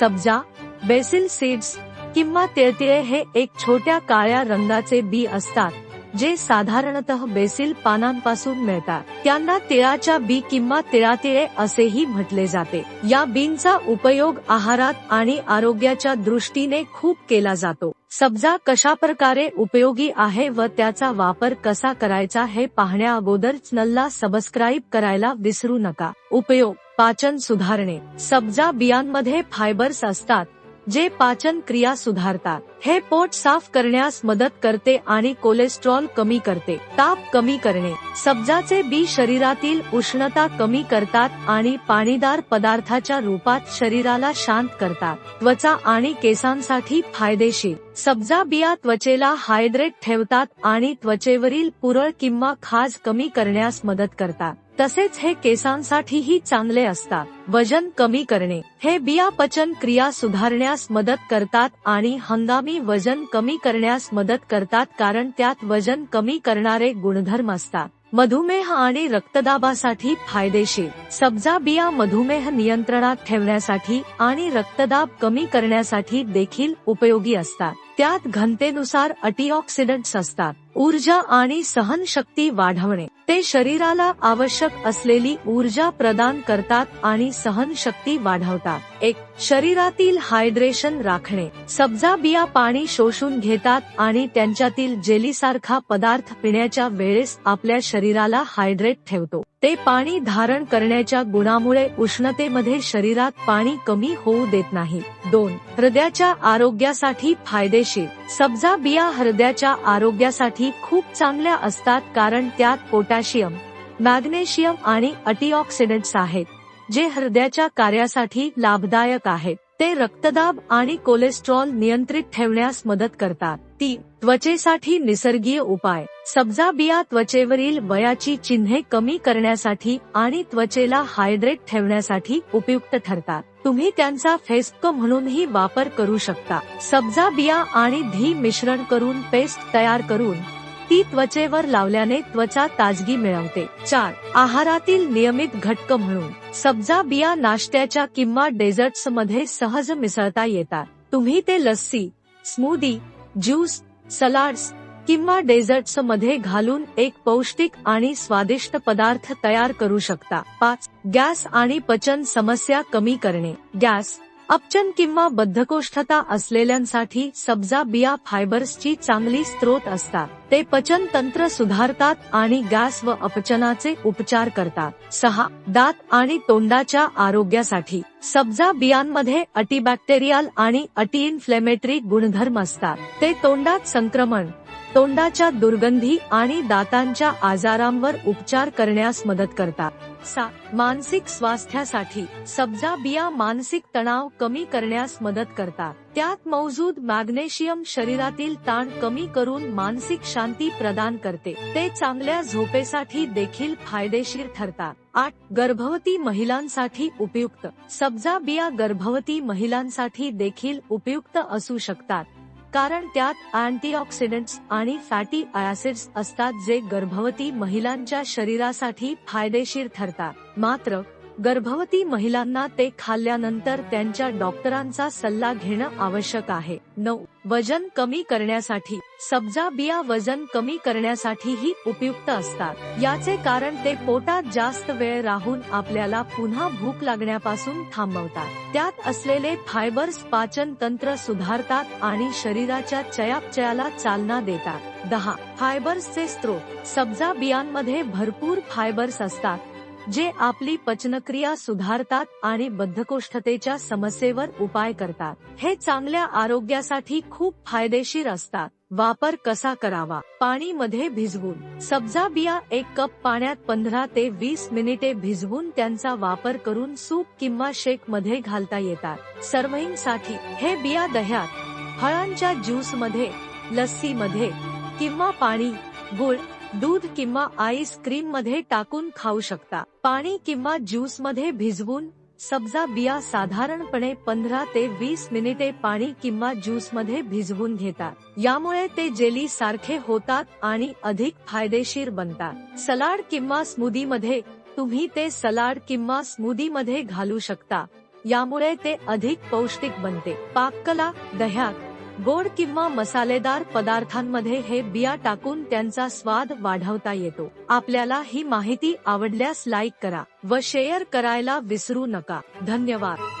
सब्जा BECIL seeds किंवा तिळतिळे हे एक छोट्या काळ्या रंगाचे बी असतात जे साधारणतः बेसिल पानांपासून मिळतात. त्यांना तिळाच्या बी किंवा तिळातिळे असेही म्हटले जाते. या बींचा उपयोग आहारात आणि आरोग्याच्या दृष्टीने खूप केला जातो. सब्जा कशा प्रकारे उपयोगी आहे व त्याचा वापर कसा करायचा हे पाहण्या अगोदर चॅनलला सबस्क्राईब करायला विसरू नका. उपयोग पाचन सुधारणे. सब्जा बियांमध्ये फायबर्स असतात जे पाचन क्रिया सुधारतात. हे पोट साफ करण्यास मदत करते आणि कोलेस्ट्रॉल कमी करते. ताप कमी करणे. सब्जाचे बी शरीरातील उष्णता कमी करतात आणि पाणीदार पदार्थाच्या रूपात शरीराला शांत करतात. त्वचा आणि केसांसाठी फायदेशीर. सब्जा बिया त्वचेला हायड्रेट ठेवतात आणि त्वचेवरील पुरळ किंवा खाज कमी करण्यास मदत करतात. तसेच हे केसांसाठीही चांगले असतात. वजन कमी करणे. हे बिया पचन क्रिया सुधारण्यास मदत करतात आणि हंगामी वजन कमी करण्यास मदत करतात कारण त्यात वजन कमी करणारे गुणधर्म असतात. मधुमेह आणि रक्तदाबासाठी फायदेशीर. सब्जा बिया मधुमेह नियंत्रणात ठेवण्यासाठी आणि रक्तदाब कमी करण्यासाठी देखील उपयोगी असतात. त्यात घनतेनुसार अटीऑक्सिडंट्स असतात. ऊर्जा आणि सहनशक्ती वाढवणे. ते शरीराला आवश्यक असलेली ऊर्जा प्रदान करतात आणि सहनशक्ती वाढवतात. एक शरीरातील हायड्रेशन राखणे. सब्जा बिया पाणी शोषून घेतात आणि त्यांच्यातील जेलीसारखा पदार्थ पिण्याच्या वेळेस आपल्या शरीराला हायड्रेट ठेवतो. ते पाणी धारण करण्याच्या गुणामुळे उष्णतेमध्ये शरीरात पाणी कमी होऊ देत नाही. दोन हृदयाच्या आरोग्यासाठी फायदेशीर. सब्जा बिया हृदयाच्या आरोग्यासाठी खूप चांगल्या असतात कारण त्यात पोटॅशियम मॅग्नेशियम आणि अँटीऑक्सिडंट्स आहेत जे हृदयाच्या कार्यासाठी लाभदायक आहेत. ते रक्तदाब आणि कोलेस्ट्रॉल नियंत्रित ठेवण्यास मदत करतात. ती त्वचेसाठी निसर्गीय उपाय. सब्जा बिया त्वचेवरील वयाची चिन्हे कमी करण्यासाठी आणि त्वचेला हायड्रेट ठेवण्यासाठी उपयुक्त ठरतात. तुम्ही त्यांचा फेस्क म्हणूनही वापर करू शकता. सब्जा बिया आणि धी मिश्रण करून पेस्ट तयार करून ती त्वचेवर लावल्याने त्वचा ताजगी मिळवते. चार आहारातील नियमित घटक म्हणून सब्जा बिया नाश्त्याच्या किंवा डेझर्ट्समध्ये सहज मिसळता येतात. तुम्ही ते लस्सी स्मूदी ज्यूस सलाड्स किंवा डेझर्ट्समध्ये घालून एक पौष्टिक आणि स्वादिष्ट पदार्थ तयार करू शकता. पाच गॅस आणि पचन समस्या कमी करणे. गॅस अपचन किंवा बद्धकोष्ठता असलेल्यांसाठी सब्जा बिया फायबर्सची चांगली स्त्रोत असतात. ते पचन तंत्र सुधारतात आणि गॅस व अपचनाचे उपचार करतात. सहा दात आणि तोंडाच्या आरोग्यासाठी. सब्जा बियांमध्ये अटीबॅक्टेरियल आणि अटी इन्फ्लेमेटरी गुणधर्म असतात. ते तोंडात संक्रमण तोंडाच्या दुर्गंधी आणि दातांच्या आजारांवर उपचार करण्यास मदत करतात. सा मानसिक स्वास्थ्यासाठी सब्जा बिया मानसिक तणाव कमी करण्यास मदत करतात. त्यात मौजूद मॅग्नेशियम शरीरातील ताण कमी करून मानसिक शांती प्रदान करते. ते चांगल्या झोपेसाठी देखील फायदेशीर ठरतात. आठ गर्भवती महिलांसाठी उपयुक्त. सब्जा बिया गर्भवती महिलांसाठी देखील उपयुक्त असू शकतात. कारण त्यात अँटीऑक्सिडंट्स आणि फॅटी ऍसिड्स असतात जे गर्भवती महिलांच्या शरीरासाठी फायदेशीर ठरतात. मात्र गर्भवती महिलांना ते खाल्ल्यानंतर त्यांच्या डॉक्टरांचा सल्ला घेणं आवश्यक आहे. नऊ. वजन कमी करण्यासाठी. सब्जा बिया वजन कमी करण्यासाठीही उपयुक्त असतात. याचे कारण ते पोटात जास्त वेळ राहून आपल्याला पुन्हा भूक लागण्यापासून थांबवतात. त्यात असलेले फायबर्स पाचन तंत्र सुधारतात आणि शरीराच्या चयापचयाला चालना देतात. दहा. फायबर्सचे स्त्रोत. सब्जा बियांमध्ये भरपूर फायबर्स असतात. जे आपली पचनक्रिया सुधारतात आणि बद्धकोष्ठतेच्या समस्येवर उपाय करतात. हे चांगल्या आरोग्यासाठी खूप फायदेशीर असतात. वापर कसा करावा? पाणी मध्ये भिजवून. सब्जा बिया एक कप पाण्यात पंधरा ते वीस मिनिटे भिजवून त्यांचा वापर करून सूप किंवा शेकमध्ये घालता येतात. सर्विंगसाठी हे बिया दह्यात फळांच्या ज्यूसमध्ये लस्सी मध्ये किंवा पाणी गुळ दूध किंवा आईस्क्रीममध्ये टाकून खाऊ शकता. पाणी किंवा ज्यूसमध्ये भिजवून सब्जा बिया साधारणपणे पंधरा ते वीस मिनिटे पाणी किंवा ज्यूसमध्ये भिजवून घेतात. यामुळे ते जेली सारखे होतात आणि अधिक फायदेशीर बनतात. सलाड किंवा स्मूदी मध्ये तुम्ही ते सलाड किंवा स्मूदी मध्ये घालू शकता. यामुळे ते अधिक पौष्टिक बनते. पाककला दह्यात गोड किंवा मसालेदार पदार्थांमध्ये हे बिया टाकून त्यांचा स्वाद वाढवता येतो. आपल्याला ही माहिती आवडल्यास लाईक करा व शेअर करायला विसरू नका. धन्यवाद.